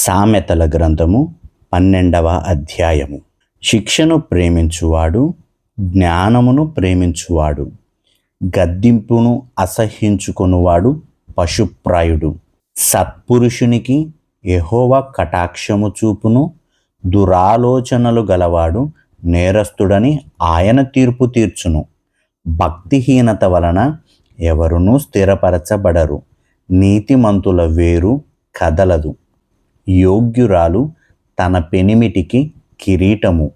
సామెతల గ్రంథము పన్నెండవ అధ్యాయము. శిక్షను ప్రేమించువాడు జ్ఞానమును ప్రేమించువాడు గద్దింపును అసహ్యించుకొనువాడు పశుప్రాయుడు. సత్పురుషునికి ఎహోవ కటాక్షము చూపును దురాలోచనలు గలవాడు నేరస్తుడని ఆయన తీర్పు తీర్చును. భక్తిహీనత వలన ఎవరునూ స్థిరపరచబడరు. నీతిమంతుల వేరు కదలదు. యోగ్యురాలు తన పెనిమిటికి కిరీటము.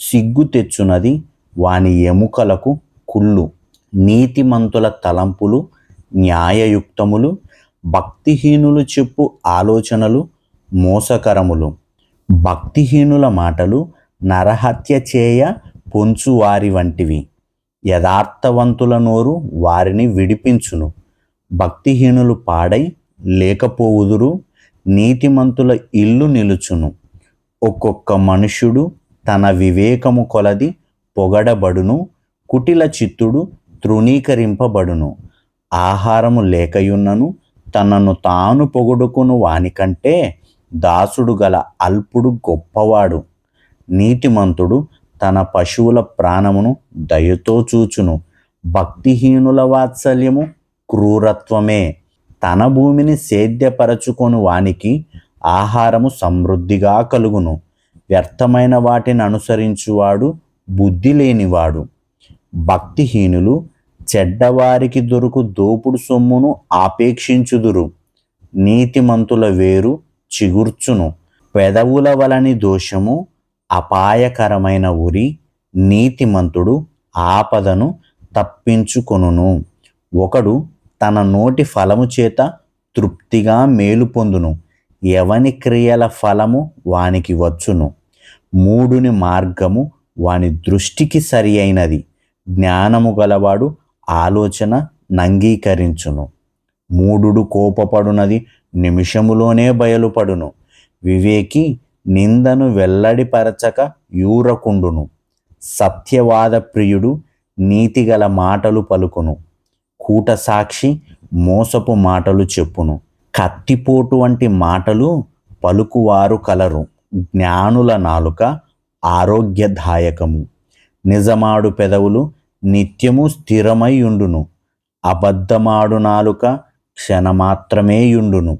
సిగ్గు తెచ్చునది వాని ఎముకలకు కుళ్ళు. నీతిమంతుల తలంపులు న్యాయయుక్తములు భక్తిహీనులు చెప్పు ఆలోచనలు మోసకరములు. భక్తిహీనుల మాటలు నరహత్య చేయ పొంచువారి వంటివి. యథార్థవంతుల నోరు వారిని విడిపించును. భక్తిహీనులు పాడై లేకపోవుదురు. నీతిమంతుల ఇల్లు నిలుచును. ఒక్కొక్క మనుష్యుడు తన వివేకము కొలది పొగడబడును కుటిల చిత్తుడు తృణీకరింపబడును. ఆహారము లేకయున్నను తనను తాను పొగడుకును వానికంటే దాసుడు గల అల్పుడు గొప్పవాడు. నీతిమంతుడు తన పశువుల ప్రాణమును దయతో చూచును. భక్తిహీనుల వాత్సల్యము క్రూరత్వమే. తన భూమిని సేద్యపరచుకొను వానికి ఆహారము సమృద్ధిగా కలుగును. వ్యర్థమైన వాటిని అనుసరించువాడు బుద్ధి లేనివాడు. భక్తిహీనులు చెడ్డవారికి దొరుకు దోపుడు సొమ్మును ఆపేక్షించుదురు. నీతిమంతుల వేరు చిగుర్చును. పెదవుల వలని దోషము అపాయకరమైన ఉరి నీతిమంతుడు ఆపదను తప్పించుకొనును. ఒకడు తన నోటి ఫలము చేత తృప్తిగా మేలు పొందును. ఎవని క్రియల ఫలము వానికి వచ్చును. మూడుని మార్గము వాని దృష్టికి సరి అయినది. జ్ఞానము గలవాడు ఆలోచన నంగీకరించును. మూడుడు కోపపడునది నిమిషములోనే బయలుపడును. వివేకి నిందను వెల్లడిపరచక యూరకుండును. సత్యవాద ప్రియుడు నీతిగల మాటలు పలుకును. కూట సాక్షి మోసపు మాటలు చెప్పును. కత్తిపోటు వంటి మాటలు పలుకువారు కలరు. జ్ఞానుల నాలుక ఆరోగ్యదాయకము. నిజమాడు పెదవులు నిత్యము స్థిరమై ఉండును అబద్ధమాడు నాలుక క్షణమాత్రమే యుండును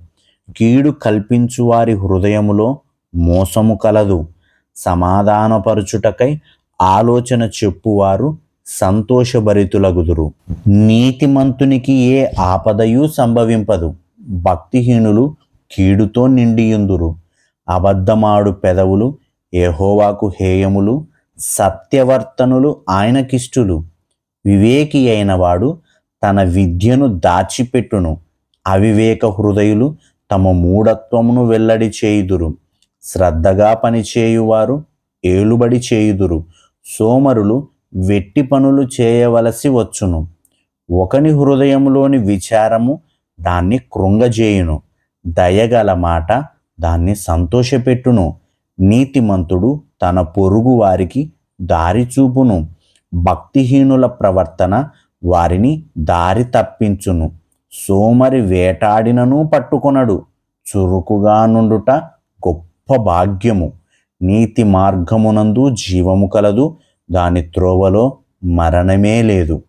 కీడు కల్పించువారి హృదయములో మోసము కలదు. సమాధానపరచుటకై ఆలోచన చెప్పువారు సంతోషభరితులగుదురు. నీతిమంతునికి ఏ ఆపదయు సంభవింపదు. భక్తిహీనులు కీడుతో నిండియుందురు. అబద్ధమాడు పెదవులు ఏహోవాకు హేయములు సత్యవర్తనులు ఆయనకిష్టులు. వివేకి అయినవాడు తన విద్యను దాచిపెట్టును. అవివేక హృదయులు తమ మూఢత్వమును వెల్లడి చేయుదురు. శ్రద్ధగా పనిచేయువారు ఏలుబడి చేయుదురు. సోమరులు వెట్టి పనులు చేయవలసి వచ్చును. ఒకని హృదయంలోని విచారము దాన్ని కృంగజేయును. దయగల మాట దాన్ని సంతోషపెట్టును. నీతిమంతుడు తన పొరుగు వారికి దారి చూపును. భక్తిహీనుల ప్రవర్తన వారిని దారి తప్పించును. సోమరి వేటాడినను పట్టుకొనడు. చురుకుగా నుండుట గొప్ప భాగ్యము. నీతి మార్గమునందు జీవము కలదు. దాని త్రోవలో మరణమే లేదు.